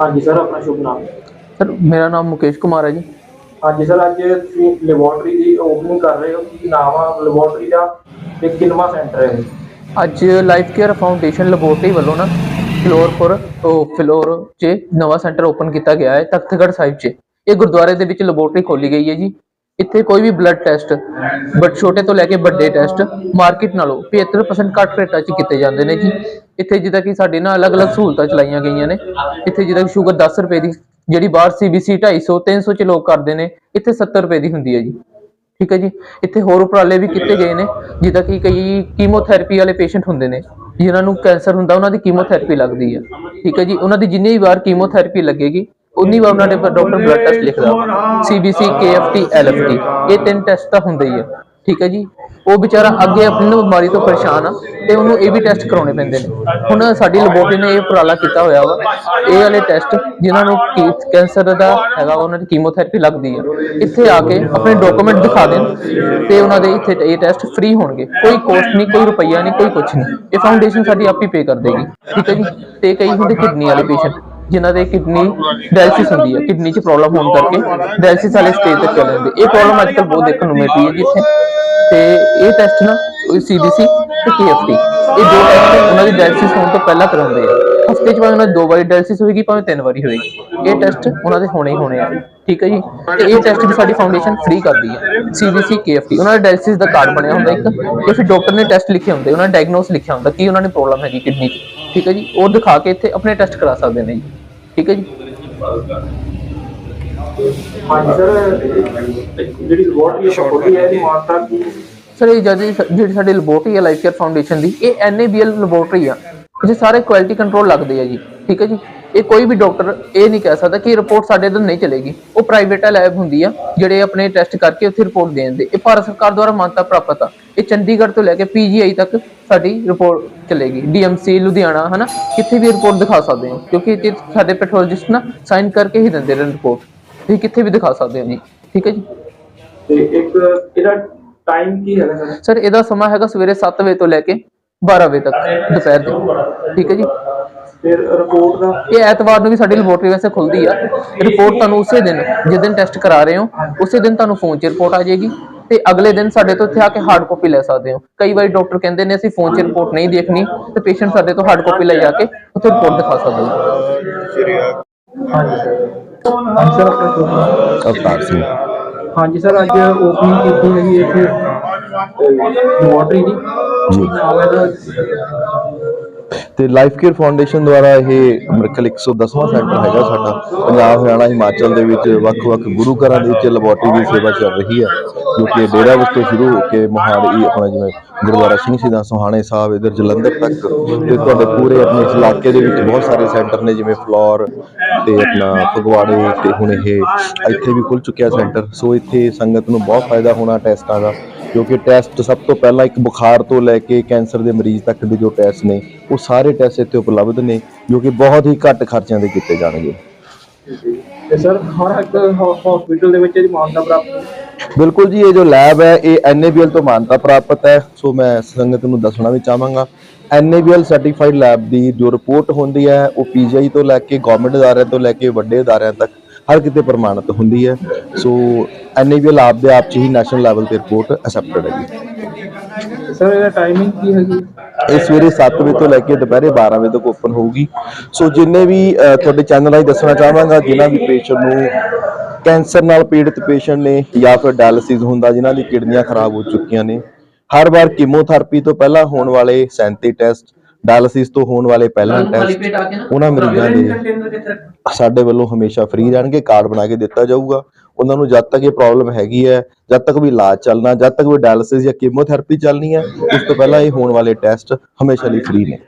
ਹਾਂਜੀ ਸਰ ਆਪਣਾ ਸ਼ੁਭ ਨਾਮ? ਸਰ ਮੇਰਾ ਨਾਮ ਮੁਕੇਸ਼ ਕੁਮਾਰ ਹੈ ਜੀ। ਹਾਂਜੀ ਸਰ ਅੱਜ ਤੁਸੀਂ ਲੈਬੋਰਟਰੀ ਦੀ ਓਪਨਿੰਗ ਕਰ ਰਹੇ ਹੋ। ਕੀ ਨਾਮ ਆ ਲੈਬੋਰਟਰੀ ਦਾ ਤੇ ਕਿੰਨਵਾਂ ਸੈਂਟਰ ਹੈ ਅੱਜ ਲਾਈਫ ਕੇਅਰ ਫਾਊਂਡੇਸ਼ਨ ਲੈਬੋਰਟਰੀ ਵੱਲੋਂ ਨਾ ਫਲੋਰਪੁਰ ਉਹ ਫਲੋਰ 'ਚ ਨਵਾਂ ਸੈਂਟਰ ਓਪਨ ਕੀਤਾ ਗਿਆ ਹੈ ਤਖਤਗੜ੍ਹ ਸਾਹਿਬ 'ਚ। ਇਹ ਗੁਰਦੁਆਰੇ ਦੇ ਵਿੱਚ ਲੈਬੋਰਟਰੀ ਖੋਲੀ ਗਈ ਹੈ ਜੀ। ਇੱਥੇ ਕੋਈ ਵੀ ਬਲੱਡ ਟੈਸਟ ਬਟ ਛੋਟੇ ਤੋਂ ਲੈ ਕੇ ਵੱਡੇ ਟੈਸਟ ਮਾਰਕੀਟ ਨਾਲੋਂ 75% ਘੱਟ ਰੇਟਾਂ 'ਚ ਕੀਤੇ ਜਾਂਦੇ ਨੇ ਜੀ। ਇੱਥੇ ਜਿੱਦਾਂ ਕਿ ਸਾਡੇ ਨਾਲ ਅਲੱਗ-ਅਲੱਗ ਸਹੂਲਤਾਂ ਚਲਾਈਆਂ ਗਈਆਂ ਨੇ। ਇੱਥੇ ਜਿੱਦਾਂ ਕਿ ਸ਼ੂਗਰ 10 ਰੁਪਏ ਦੀ, ਜਿਹੜੀ ਬਾਹਰ ਸੀਬੀਸੀ 250 300 ਚ ਲੋਕ ਕਰਦੇ ਨੇ, ਇੱਥੇ 70 ਰੁਪਏ ਦੀ ਹੁੰਦੀ ਹੈ ਜੀ। ਠੀਕ ਹੈ ਜੀ? ਇੱਥੇ ਹੋਰ ਉਪਰਾਲੇ ਵੀ ਕੀਤੇ ਗਏ ਨੇ, ਜਿੱਦਾਂ ਕਿ ਕਈ ਕੀਮੋਥੈਰੇਪੀ ਵਾਲੇ ਪੇਸ਼ੈਂਟ ਹੁੰਦੇ ਨੇ, ਜਿਨ੍ਹਾਂ ਨੂੰ ਕੈਂਸਰ ਹੁੰਦਾ, ਉਹਨਾਂ ਦੀ ਕੀਮੋਥੈਰੇਪੀ ਲੱਗਦੀ ਹੈ। ਠੀਕ ਹੈ ਜੀ? ਉਹਨਾਂ ਦੀ ਜਿੰਨੀ ਵਾਰ ਕੀਮੋਥੈਰੇਪੀ ਲੱਗੇਗੀ ਉਨੀ ਵਾਰ ਉਹਨਾਂ ਦੇ ਡਾਕਟਰ ਬਲੱਡ ਟੈਸਟ ਲਿਖਦਾ ਸੀਬੀਸੀ ਕੇਐਫਟੀ ਐਲਐਫਟੀ ਇਹ ਤਿੰਨ ਟੈਸਟ ਤਾਂ ਹੁੰਦੇ ਹੀ ਆ। ਠੀਕ ਹੈ ਜੀ? ਉਹ ਵਿਚਾਰਾ ਅੱਗੇ ਆਪਣੀ ਬਿਮਾਰੀ ਤੋਂ ਪਰੇਸ਼ਾਨ ਆ ਤੇ ਉਹਨੂੰ ਇਹ ਵੀ ਟੈਸਟ ਕਰਾਉਣੇ ਪੈਂਦੇ ਨੇ। ਹੁਣ ਸਾਡੀ ਲੈਬੋਰਟਰੀ ਨੇ ਇਹ ਉਪਰਾਲਾ ਕੀਤਾ ਹੋਇਆ ਵਾ। ਇਹ ਵਾਲੇ ਟੈਸਟ ਜਿਨ੍ਹਾਂ ਨੂੰ ਕੈਂਸਰ ਦਾ ਹੈਗਾ ਉਹਨਾਂ ਦੀ ਕੀਮੋਥੈਰੇਪੀ ਲੱਗਦੀ ਆ। ਇੱਥੇ ਆ ਕੇ ਆਪਣੇ ਡਾਕੂਮੈਂਟ ਦਿਖਾ ਦੇਣ ਤੇ ਉਹਨਾਂ ਦੇ ਇੱਥੇ ਇਹ ਟੈਸਟ ਫ੍ਰੀ ਹੋਣਗੇ। ਕੋਈ ਕੋਸਟ ਨਹੀਂ ਕੋਈ ਰੁਪਈਆ ਨਹੀਂ ਕੋਈ ਕੁਝ ਨਹੀਂ। ਇਹ ਫਾਊਂਡੇਸ਼ਨ ਸਾਡੀ ਆਪ ਹੀ ਪੇ ਕਰ ਦੇਗੀ। ਠੀਕ ਹੈ ਜੀ? ਤੇ ਕਈ ਹੁੰਦੇ ਕਿਡਨੀ ਵਾਲੇ ਪੇਸ਼ੈਂਟ ਜਿਨ੍ਹਾਂ ਦੇ ਕਿਡਨੀ ਡਾਇਲਿਸਿਸ ਹੁੰਦੀ ਹੈ, ਕਿਡਨੀ 'ਚ ਪ੍ਰੋਬਲਮ ਹੋਣ ਕਰਕੇ ਡਾਇਲਿਸਿਸ ਵਾਲੇ ਸਟੇਜ ਤੱਕ ਚਲੇ ਜਾਂਦੇ ਇਹ ਪ੍ਰੋਬਲਮ ਅੱਜ ਬਹੁਤ ਦੇਖਣ ਨੂੰ ਮਿਲ ਹੈ ਜੀ ਤੇ ਇਹ ਟੈਸਟ ਨਾ ਸੀਬੀਸੀ ਤੇ ਕੇਐਫਟੀ ਇਹ ਦੋ ਟੈਸਟ ਉਹਨਾਂ ਦੀ ਡਾਇਲਿਸਿਸ ਹੋਣ ਤੋਂ ਪਹਿਲਾਂ ਕਰਾਉਂਦੇ ਆ। ਹਫ਼ਤੇ 'ਚ ਭਾਵੇਂ ਉਹਨਾਂ ਦੋ ਵਾਰੀ ਡਾਇਲਿਸਿਸ ਹੋਏਗੀ, ਭਾਵੇਂ ਤਿੰਨ ਵਾਰੀ ਹੋਏਗੀ। ਇਹ ਟੈਸਟ ਉਹਨਾਂ ਦੇ ਹੋਣੇ ਹੀ ਹੋਣੇ ਆ। ਠੀਕ ਹੈ ਜੀ? ਤੇ ਇਹ ਟੈਸਟ ਵੀ ਸਾਡੀ ਫਾਊਂਡੇਸ਼ਨ ਫ੍ਰੀ ਕਰਦੀ ਹੈ। ਸੀਬੀਸੀ ਕੇਐਫਟੀ ਉਹਨਾਂ ਦਾ ਡਾਇਲਿਸਿਸ ਦਾ ਕਾਰਡ ਬਣਿਆ ਹੁੰਦਾ ਇੱਕ ਤੇ ਫਿਰ ਡਾਕਟਰ ਨੇ ਟੈਸਟ ਲਿਖੇ ਹੁੰਦੇ, ਉਹਨਾਂ ਨੇ ਡਾਇਗਨੋਸ ਲਿਖਿਆ ਹੁੰਦਾ ਕੀ ਉਹਨਾਂ ਨੇ ਪ੍ਰੋਬਲਮ ਹੈਗੀ ਕਿਡਨੀ 'ਚ। ਠੀਕ ਹੈ ਜੀ? ਉਹ ਦਿਖਾ ਕੇ ਇੱਥੇ ਆਪਣੇ ਟੈਸਟ ਕਰਾ ਸਕਦੇ ਨੇ ਜੀ। ਠੀਕ ਹੈ ਜੀ। ਹਾਂਜੀ ਸਰ ਜਿਹੜੀ ਲੈਬੋਰਟਰੀ ਖੋਲੀ ਹੈ ਇਹਦੀ ਮਾਨਤਾ ਕੀ ਸਰ ਇਹ ਜਦ ਜਿਹੜੀ ਸਾਡੀ ਲੈਬੋਰਟਰੀ ਹੈ ਲਾਈਫ ਕੇਅਰ ਫਾਊਂਡੇਸ਼ਨ ਦੀ ਇਹ ਐਨਏਬੀਐਲ ਲੈਬੋਰਟਰੀ ਆ। ਇਹ ਸਾਰੇ ਕੁਆਲਿਟੀ ਕੰਟਰੋਲ ਲੱਗਦੇ ਆ ਜੀ ਠੀਕ ਹੈ ਜੀ। ਇਹ ਕੋਈ ਵੀ ਡਾਕਟਰ ਇਹ ਨਹੀਂ ਕਹਿ ਸਕਦਾ ਕਿ ਰਿਪੋਰਟ ਸਾਡੇ ਤੋਂ ਨਹੀਂ ਚਲੇਗੀ। ਉਹ ਪ੍ਰਾਈਵੇਟ ਲੈਬ ਹੁੰਦੀ ਆ ਜਿਹੜੇ ਆਪਣੇ ਟੈਸਟ ਕਰਕੇ ਉੱਥੇ ਰਿਪੋਰਟ ਦੇ ਦਿੰਦੇ। ਇਹ ਭਾਰਤ ਸਰਕਾਰ ਦੁਆਰਾ ਮਾਨਤਾ ਪ੍ਰਾਪਤ ਆ। ਇਹ ਚੰਡੀਗੜ੍ਹ ਤੋਂ ਲੈ ਕੇ ਪੀਜੀਆਈ ਤੱਕ ਸਾਡੀ ਰਿਪੋਰਟ ਚਲੇਗੀ। ਡੀਐਮਸੀ ਲੁਧਿਆਣਾ ਹਨਾ? ਕਿੱਥੇ ਵੀ ਰਿਪੋਰਟ ਦਿਖਾ ਸਕਦੇ ਹੋ। ਕਿਉਂਕਿ ਇਹ ਸਾਡੇ ਪੈਥੋਲੋਜਿਸਟ ਨਾ ਸਾਈਨ ਕਰਕੇ ਹੀ ਦਿੰਦੇ ਨੇ ਰਿਪੋਰਟ। ਤੁਸੀਂ ਕਿੱਥੇ ਵੀ ਦਿਖਾ ਸਕਦੇ ਹੋ ਜੀ। ਠੀਕ ਹੈ ਜੀ? ਤੇ ਇੱਕ ਇਹਦਾ ਟਾਈਮ ਕੀ ਹੈਗਾ ਸਰ? ਸਰ ਇਹਦਾ ਸਮਾਂ ਹੈਗਾ ਸਵੇਰੇ 7 ਵਜੇ ਤੋਂ ਲੈ ਕੇ 12 ਵਜੇ ਤੱਕ ਦੁਪਹਿਰ ਦੇ। ਠੀਕ ਹੈ ਜੀ? ਫਿਰ ਰਿਪੋਰਟ ਦਾ? ਇਹ ਐਤਵਾਰ ਨੂੰ ਵੀ ਸਾਡੀ ਲੈਬੋਰਟਰੀ ਵੈਸੇ ਖੁੱਲਦੀ ਆ। ਰਿਪੋਰਟ ਤੁਹਾਨੂੰ ਉਸੇ ਦਿਨ ਜਿਸ ਦਿਨ ਟੈਸਟ ਕਰਾ ਰਹੇ ਹੋ ਉਸੇ ਦਿਨ ਤੁਹਾਨੂੰ ਫੋਨ 'ਚ ਰਿਪੋਰਟ ਆ ਜਾਏਗੀ ਤੇ ਅਗਲੇ ਦਿਨ ਸਾਡੇ ਤੋਂ ਇੱਥੇ ਆ ਕੇ ਹਾਰਡ ਕਾਪੀ ਲੈ ਸਕਦੇ ਹੋ। ਕਈ ਵਾਰੀ ਡਾਕਟਰ ਕਹਿੰਦੇ ਨੇ ਅਸੀਂ ਫੋਨ 'ਚ ਰਿਪੋਰਟ ਨਹੀਂ ਦੇਖਣੀ ਤੇ ਪੇਸ਼ੈਂਟ ਸਾਡੇ ਤੋਂ ਹਾਰਡ ਕਾਪੀ ਲੈ ਜਾ ਕੇ ਉੱਥੇ ਰਿਪੋਰਟ ਦਿਖਾ ਸਕਦੇ ਹੋ ਹਾਂਜੀ ਸਰ ਹਾਂਜੀ ਸਰ ਆਪਣਾ ਸ਼ੁਭ ਅਵਤਾਰ ਸਿੰਘ। ਹਾਂਜੀ ਸਰ ਅੱਜ ਓਪਨਿੰਗ ਕੀਤੀ ਹੈਗੀ ਇੱਥੇ ਲੈਬੋਰਟਰੀ ਦੀ। ਜੀ। ਨਾਮ ਹੈ ਤੇ ਲਾਈਫ ਕੇਅਰ ਫਾਊਂਡੇਸ਼ਨ ਦੁਆਰਾ ਇਹ ਮਰਕਲ 110ਵਾਂ ਸੈਂਟਰ ਹੈਗਾ ਸਾਡਾ, ਪੰਜਾਬ, ਹਰਿਆਣਾ, ਹਿਮਾਚਲ ਦੇ ਵਿੱਚ ਵੱਖ-ਵੱਖ ਗੁਰੂ ਘਰਾਂ ਦੇ ਵਿੱਚ ਲੈਬੋਰਟਰੀ ਦੀ ਸੇਵਾ ਚੱਲ ਰਹੀ ਹੈ, ਜੋ ਕਿ ਡੇਰਾ ਵਿੱਚ ਤੋਂ ਸ਼ੁਰੂ ਹੋ ਕੇ ਮੋਹਾਲੀ, ਆਪਣਾ ਜਿਵੇਂ ਗੁਰਦੁਆਰਾ ਸਿੰਘ ਸ਼ਹੀਦਾਂ ਸੋਹਾਣੇ ਸਾਹਿਬ, ਇਧਰ ਜਲੰਧਰ ਤੱਕ ਤੇ ਤੁਹਾਡੇ ਪੂਰੇ ਆਪਣੇ ਇਸ ਇਲਾਕੇ ਦੇ ਵਿੱਚ ਬਹੁਤ ਸਾਰੇ ਸੈਂਟਰ ਨੇ, ਜਿਵੇਂ ਫਲੋਰ ਤੇ ਆਪਣਾ ਫਗਵਾੜੇ ਤੇ ਹੁਣ ਇਹ, ਇੱਥੇ ਵੀ ਖੁੱਲ ਚੁੱਕਿਆ ਸੈਂਟਰ, ਸੋ ਇੱਥੇ ਸੰਗਤ ਨੂੰ ਬਹੁਤ ਫਾਇਦਾ ਹੋਣਾ ਟੈਸਟਾਂ ਦਾ। ਕਿਉਂਕਿ ਟੈਸਟ ਸਭ ਤੋਂ ਪਹਿਲਾਂ ਇੱਕ ਬੁਖਾਰ ਤੋਂ ਲੈ ਕੇ ਕੈਂਸਰ ਦੇ ਮਰੀਜ਼ ਤੱਕ ਦੇ ਜੋ ਟੈਸਟ ਨੇ ਉਹ ਸਾਰੇ ਟੈਸਟ ਇੱਥੇ ਉਪਲਬਧ ਨੇ ਜੋ ਕਿ ਬਹੁਤ ਹੀ ਘੱਟ ਖਰਚਿਆਂ ਦੇ ਕੀਤੇ ਜਾਣਗੇ। ਤੇ ਸਰ ਹਰ ਇੱਕ ਹਸਪੀਟਲ ਦੇ ਵਿੱਚ ਇਹਦੀ ਮਾਨਤਾ ਪ੍ਰਾਪਤ ਹੈ? ਬਿਲਕੁਲ ਜੀ ਇਹ ਜੋ ਲੈਬ ਹੈ ਇਹ ਐਨਏਬੀਐਲ ਤੋਂ ਮਾਨਤਾ ਪ੍ਰਾਪਤ ਹੈ। ਸੋ ਮੈਂ ਸੰਗਤ ਨੂੰ ਦੱਸਣਾ ਵੀ ਚਾਹਾਂਗਾ ਐਨਏਬੀਐਲ ਸਰਟੀਫਾਈਡ ਲੈਬ ਦੀ ਜੋ ਰਿਪੋਰਟ ਹੁੰਦੀ ਹੈ ਉਹ ਪੀਜੀਆਈ ਤੋਂ ਲੈ ਕੇ ਗਵਰਨਮੈਂਟ ਅਦਾਰਿਆਂ ਤੋਂ ਲੈ ਕੇ ਵੱਡੇ ਅਦਾਰਿਆਂ ਤੱਕ ਹਰ ਕਿਤੇ ਪ੍ਰਮਾਣਿਤ ਹੁੰਦੀ ਹੈ। ਸੋ ਐਨਏਬੀਐਲ ਆਪ ਦੇ ਆਪ ਚ ਹੀ ਨੈਸ਼ਨਲ ਲੈਵਲ ਤੇ ਰਿਪੋਰਟ ਅਸੈਪਟਡ ਹੈ ਜੀ ਸਰ ਇਹਦਾ ਟਾਈਮਿੰਗ ਕੀ ਹੈਗੀ? ਇਹ ਸਵੇਰੇ 7 ਵਜੇ ਤੋਂ ਲੈ ਕੇ ਦੁਪਹਿਰੇ 12 ਵਜੇ ਤੱਕ ਓਪਨ ਹੋਊਗੀ। ਸੋ ਜਿੰਨੇ ਵੀ ਤੁਹਾਡੇ ਚੈਨਲ ਰਾਹੀਂ ਦੱਸਣਾ ਚਾਹਾਂਗਾ ਜਿਨ੍ਹਾਂ ਵੀ ਪੇਸ਼ੈਂਟ ਨੂੰ ਕੈਂਸਰ ਨਾਲ ਪੀੜਿਤ ਪੇਸ਼ੈਂਟ ਨੇ ਜਾਂ ਫਿਰ ਡਾਇਲਿਸਿਸ ਹੁੰਦਾ ਜਿਨ੍ਹਾਂ ਦੀ ਕਿਡਨੀਆਂ ਖਰਾਬ ਹੋ ਚੁੱਕੀਆਂ ਨੇ ਹਰ ਵਾਰ ਕੀਮੋਥੈਰੇਪੀ ਤੋਂ ਪਹਿਲਾਂ ਹੋਣ ਵਾਲੇ ਸੈਂਤੀ ਟੈਸਟ ਡਾਇਲਿਸਿਸ ਤੋਂ ਹੋਣ ਵਾਲੇ ਪਹਿਲਾਂ ਟੈਸਟ ਉਹਨਾਂ ਮਰੀਜ਼ਾਂ ਦੇ ਸਾਡੇ ਵੱਲੋਂ ਹਮੇਸ਼ਾ ਫ੍ਰੀ ਰਹਿਣਗੇ ਕਾਰਡ ਬਣਾ ਕੇ ਦਿੱਤਾ ਜਾਊਗਾ। ਉਹਨਾਂ ਨੂੰ ਜਦ ਤੱਕ ਇਹ ਪ੍ਰੋਬਲਮ ਹੈਗੀ ਹੈ, ਜਦ ਤੱਕ ਵੀ ਇਲਾਜ ਚੱਲਣਾ, ਜਦ ਤੱਕ ਵੀ ਡਾਇਲਿਸਿਸ ਜਾਂ ਕੀਮੋਥੈਰੇਪੀ ਚੱਲਣੀ ਹੈ, ਉਸ ਤੋਂ ਪਹਿਲਾਂ ਇਹ ਹੋਣ ਵਾਲੇ ਟੈਸਟ ਹਮੇਸ਼ਾ ਲਈ ਫ੍ਰੀ ਨੇ।